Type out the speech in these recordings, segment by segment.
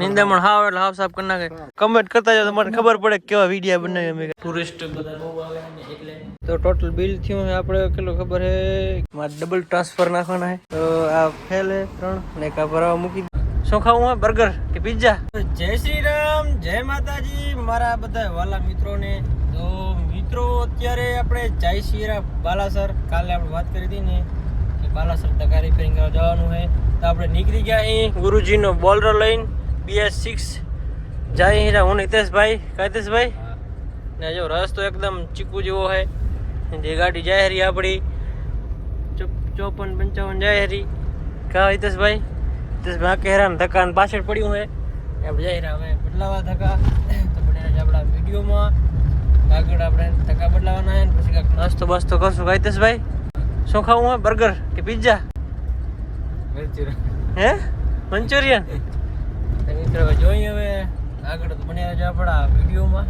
નિંદામણ હાવ એટલે હાફ સાફ કરી નાખે. કમેન્ટ કરતા જાવ તો મને ખબર પડે કેવા વિડિયા બનાવી અમે ટુરિસ્ટ બધા બહુ આવે ને એટલે તો ટોટલ બિલ થયું છે આપણે કેટલો ખબર છે મારે ડબલ ટ્રાન્સફર નાખવાના છે તો આ ફેલ છે ત્રણ ને કા ભરાવા મૂકી શું ખાવું હોય બર્ગર કે પિઝા જય શ્રી રામ જય માતાજી મારા બધા વાલા મિત્રોને. તો મિત્રો અત્યારે આપણે જય શ્રી રામ બાલાસર કાલે આપણે વાત કરી હતી ને કે બાલાસર તકારી ફેરિંગ જવાનું છે તો આપણે નીકળી ગયા અહીં ગુરુજીનો બોલરો લઈને. બીએસ સિક્સ જાય હીરા હું નિતેશભાઈ કાયતેશભાઈ. ને જો રસ્તો એકદમ ચીકુ જેવો છે. જે ગાડી જાય હરી આપણી ચોપન પંચાવન જાય હરી. કા હિતેશભાઈ? હિતેશભાઈ આખે હેરાન ધક્કા પાછળ પડ્યું હે આપણે જાય હીરા હવે બદલાવા ધક્કા. તો બને આપણા વિડીયોમાં. આગળ આપણે ધક્કા બદલાવાના છે પછી કાંઈક નાસ્તો બાસ્તો કરશું હિતેશભાઈ શું ખાવું હોય? બર્ગર કે પિઝા? હે? મંચુરિયન? તો મિત્રો જોઈએ હવે. આગળ તો છે આપણા વિડીયોમાં.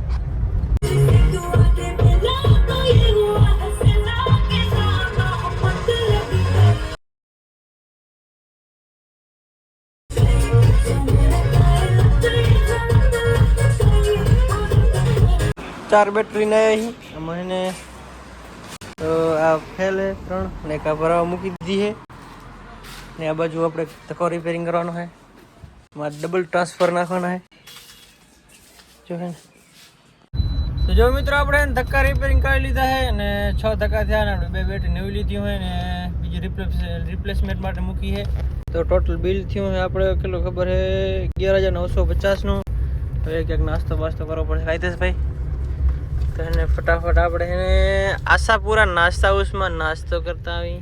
ચાર બેટરી ને અહીં. આમાં એને આ ફેલ ત્રણ ને કા ભરાવા મૂકી દીધી છે. ને આ બાજુ આપણે તકો રિપેરિંગ કરવાનો છે. એમાં ડબલ ટ્રાન્સફર નાખવાના છે. જો ને. તો જો મિત્રો આપણે ધક્કા રિપેરિંગ કરી લીધા છે અને છ ધક્કા થયા આપણે બે બેટરી નવી લીધી હોય ને બીજી રિપ્લેસ રિપ્લેસમેન્ટ માટે મૂકી છે. તો ટોટલ બિલ થયું છે આપણે, કેટલો ખબર છે? અગિયાર હજાર નવસો પચાસનું તો એક ક્યાંક નાસ્તો બાસ્તો કરવો પડશે. રાઈતેશભાઈ, તો એને ફટાફટ આપણે એને આશાપુરા નાસ્તા હાઉસમાં નાસ્તો કરતા આવી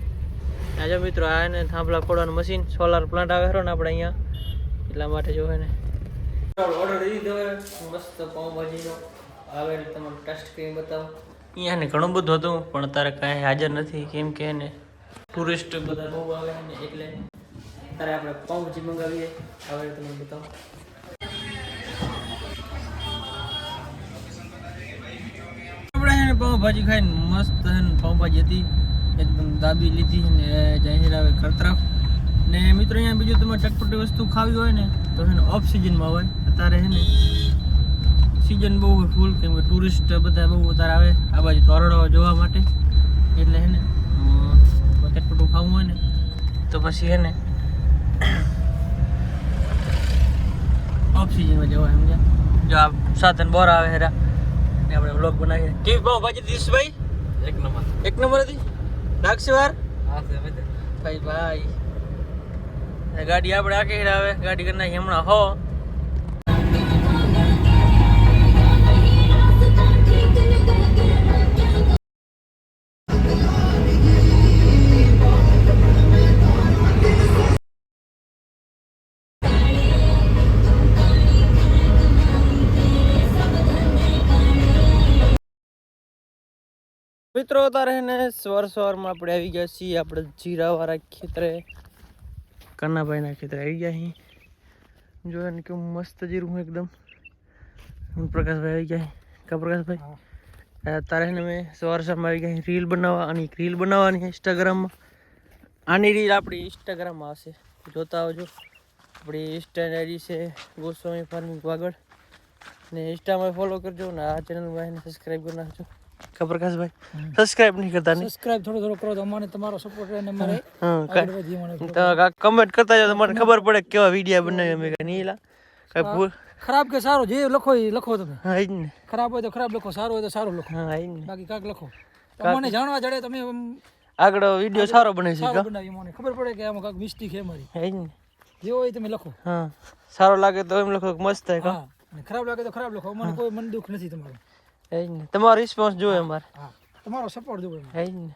આજે મિત્રો, આ એને થાંભલા ખોડવાનું મશીન સોલાર પ્લાન્ટ આવે ને આપણે અહીંયા. એટલા માટે જો ને. ઓર્ડર દીધો હોય મસ્ત પાઉંભાજીનો. આવે એટલે તમને ટેસ્ટ કરીને બતાવો. અહીંયા ને ઘણું બધું હતું પણ અત્યારે કાંઈ હાજર નથી કેમ કે ને ટુરિસ્ટ બધા બહુ આવે ને એટલે અત્યારે આપણે પાઉંભાજી મંગાવીએ. આવે તમને બતાવો. આપણે એને પાઉંભાજી ખાઈને મસ્ત પાઉંભાજી હતી. એકદમ દાબી લીધી ને જાહેર આવે ઘર તરફ ને મિત્રો અહીંયા બીજું તમે ચટપટી વસ્તુ ખાવી હોય ને તો એને ઓફ સિઝનમાં હોય. અત્યારે હે ને સિઝન બહુ ફૂલ કેમ કે ટુરિસ્ટ બધા બહુ વધારે આવે આ બાજુ તોરડો જોવા માટે. એટલે હે ને ચટપટું ખાવું હોય ને તો પછી હે ને ઓફ સિઝનમાં જવાય સમજ્યા? જો આ સાધન બોર આવે હેરા. ને આપણે વ્લોગ બનાવીએ. કેવી ભાવ ભાજી દિશભાઈ એક નંબર. એક નંબર હતી? રાખશે વાર હા ભાઈ ભાઈ. ગાડી આપણે આ હેરા આવે. ગાડી કરી નાખી હમણાં હો. મિત્રો તારે ને સ્વર સવારમાં આપણે આવી ગયા છીએ આપણે જીરાવાળા ખેતરે. કન્નાભાઈના ખેતરે આવી ગયા અહીં જો ને કેવું મસ્ત જીરું હું એકદમ. હું પ્રકાશભાઈ આવી ગયા કા પ્રકાશભાઈ? તારે ને મેં સવાર સામે આવી ગયા રીલ બનાવવા અને રીલ બનાવવાની ઇન્સ્ટાગ્રામમાં આની રીલ આપણી ઇન્સ્ટાગ્રામમાં આવશે જોતા આવજો. આપણી ઇન્સ્ટા આઈડી છે ગોસ્વામી ફાર્મિંગ વાગડ. ને ઇન્સ્ટામાં ફોલો કરજો ને આ ચેનલમાં એને સબસ્ક્રાઈબ કરી નાખજો. કા પ્રકાશભાઈ સબસ્ક્રાઇબ નહીં કરતા નહીં સબસ્ક્રાઇબ થોડો થોડો કરો તો અમને તમારો સપોર્ટ રહે ને અમારે હા મને કમેન્ટ કરતા જાવ તો મને ખબર પડે કેવા વીડિયો બનાવી અમે કઈ નીલા કઈ ભૂલ? ખરાબ કે સારો જે લખો એ લખો તમે. હા ઈ જ ને. ખરાબ હોય તો ખરાબ લખો સારું હોય તો સારું લખો. હા ને. બાકી કાક લખો. અમને જાણવા જડે તમે આગળ વીડિયો સારો બને છે સારો બનાવી મને ખબર પડે કે આમાં કાક મિસ્ટેક છે મારી હા ને. જે હોય તમે લખો. હા સારો લાગે તો એમ લખો મસ્ત થાય હા ખરાબ લાગે તો ખરાબ લખો. મને કોઈ મન દુઃખ નથી તમારું. હા જ ને તમારો રિસ્પોન્સ જોઈએ અમારે હા. તમારો સપોર્ટ જોવે હા જ ને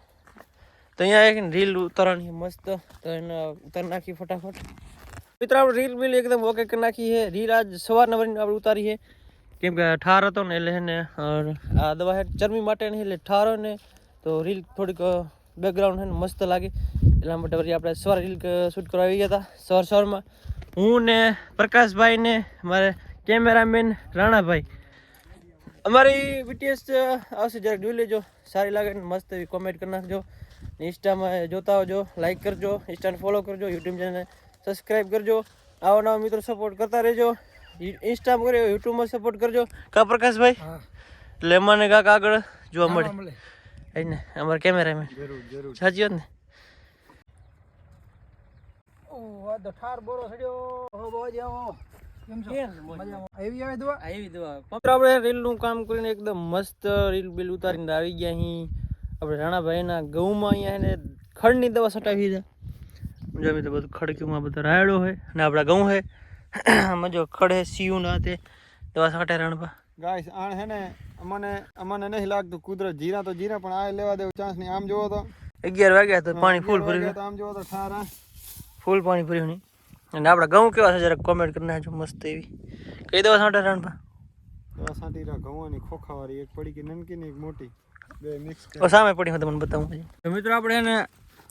તો અહીંયા એક રીલ ઉતારવાની મસ્ત. તો એને ઉતાર નાખી ફટાફટ. મિત્રો આપણે રીલ બિલ એકદમ ઓકે કરી નાખી છે. રીલ આજ સવારના વળીને આપણે ઉતારી છે. કેમ કે ઠાર હતો ને એટલે એને આ દવા હે ચરમી માટે નહીં એટલે ઠાર હોય ને તો રીલ થોડીક બેકગ્રાઉન્ડ છે ને મસ્ત લાગે. એટલા માટે વળી આપણે સવારે રીલ શૂટ કરવા આવી ગયા હતા. સવાર સવારમાં હું ને પ્રકાશભાઈ ને મારે કેમેરામેન રાણાભાઈ અમારી બીટીએસ આવશે જરાક જોઈ લેજો. સારી લાગે ને મસ્ત એવી કોમેન્ટ કરી નાખજો. ઇન્સ્ટામાં જોતા આવજો લાઈક કરજો ઇન્સ્ટાને ફોલો કરજો યુટ્યુબ ચેનલને સબસ્ક્રાઈબ કરજો. આવા નવા મિત્રો સપોર્ટ કરતા રહેજો. ઇન્સ્ટામાં કર્યો યુટ્યુબમાં સપોર્ટ કરજો. કા પ્રકાશભાઈ? એટલે એમાં ને કાંક આગળ જોવા મળે. એ એને અમારા કેમેરામેન સાચી વાત ને? ઓ આ બોરો સડ્યો હો બાજી આપણે રીલનું કામ કરીને એકદમ મસ્ત રીલ બિલ ઉતારીને આવી ગયા અહીં. આપણે રાણાભાઈના ઘઉંમાં અહીંયા એને ખડની દવા છટાવી છે. જો મિત્રો બધું ખડક્યુંમાં બધા રાયડો હોય અને આપણા ઘઉં છે આમાં ખડે ખડ સીયું ના તે દવા છાંટે રાણભા. ગાઈસ આણ હે ને અમને અમને નહીં લાગતું. કુદરત જીરા તો જીરા પણ આ લેવા દેવું ચાન્સ નહીં. આમ જોવો તો. અગિયાર વાગ્યા તો પાણી ફૂલ ભર્યું. તો આમ જોવો તો ઠાર ફૂલ પાણી ભર્યું નહીં. અને આપણા ઘઉં કેવા છે જરાક કોમેન્ટ કરી નાખજો મસ્ત એવી. કઈ દવા છાંટે રાણભા. દવા છાંટી રહ્યા ઘઉંની ખોખાવાળી એક પડી કે નનકી ને એક મોટી. બે મિક્સ ઓ સામે પડી હું તમને બતાવું તો મિત્રો આપણે એને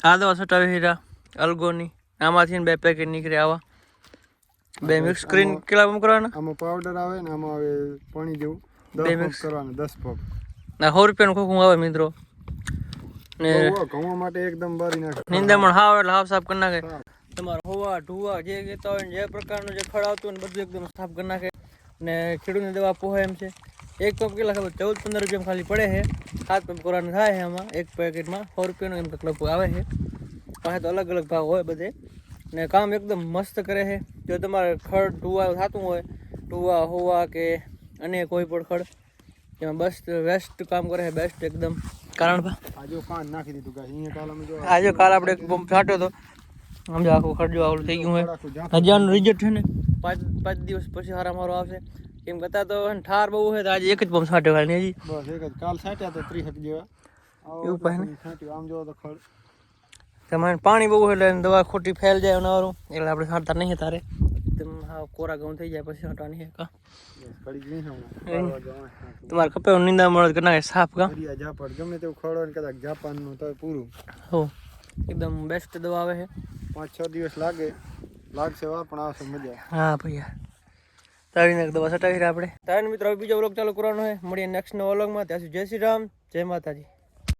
આ દવા છટાવી હીરા અલ્ગોની. આમાંથી બે પેકેટ નીકળે આવા. બે મિક્સ કરીને કેટલા પંપ કરવાના? આમાં પાવડર આવે ને આમાં આવે પાણી જેવું. બે મિક્સ. કરવાનું દસ પંપ ના સો રૂપિયાનું ખોખું આવે મિત્રો. ને ઘઉં માટે એકદમ બારી નાખે. નિંદામણ હાવ એટલે હાફ સાફ કરી નાખે. તમારે હોવા ઢુવા જે કહેતા હોય ને જે પ્રકારનું જે ખડ આવતું હોય ને બધું એકદમ સાફ કરી નાખે. ને ખેડૂતની દવા પોહે એમ છે. એક પંપ કેટલા ખબર ચૌદ પંદર રૂપિયા ખાલી પડે છે. સાત પંપ કરવાનું થાય છે આમાં. એક પેકેટમાં સો રૂપિયાનો એમ લગભગ આવે છે. પાસે તો અલગ અલગ ભાવ હોય બધે. ને કામ એકદમ મસ્ત કરે છે. જો તમારે ખડ ઢુવા થતું હોય ઢુવા હોવા કે અને કોઈ પણ ખડ એમાં બસ બેસ્ટ કામ કરે છે બેસ્ટ એકદમ. કારણ ભા આ જો કાન નાખી દીધું ગાઈસ અહીંયા કાલ અમે જો આજે કાલ આપણે એક પંપ છાંટ્યો હતો. સમજો આખું ખર્જો આવડું થઈ ગયું હોય. હજારનું રિઝલ્ટ છે ને? પાંચ પાંચ દિવસ પછી હારા મારો આવશે એમ કરતા તો ઠાર બહુ છે તો આજે એક જ પંપ સાટે વાળી હજી. બસ એક જ. કાલ સાટ્યા તો ત્રીસ જેવા. આવો એવું પાહે આમ જોવો તો ખડ. તમારે પાણી બહુ એટલે દવા ખોટી ફેલ જાય અનાવારું. એટલે આપણે છાંટતા નહીં તારે. તેમ હા કોરા ઘઉં થઈ જાય પછી છાંટવાની નહીં કા. તમારે કપે નિંદા મળે કે ના સાફ કા? જાપાન. ગમે તેવું ખડો ને કદાચ જાપાનનું તો પૂરું. હો. એકદમ બેસ્ટ દવા આવે છે. પાંચ છ દિવસ લાગે. લાગશે વા પણ આવશે મજા. હા ભૈયા. તારીને દવા સટાવી આપણે. તારી મિત્રો બીજો વ્લોગ ચાલુ કરવાનો છે. મળીએ નેક્સ્ટ નો વ્લોગમાં ત્યાં સુધી જય શ્રી રામ જય માતાજી.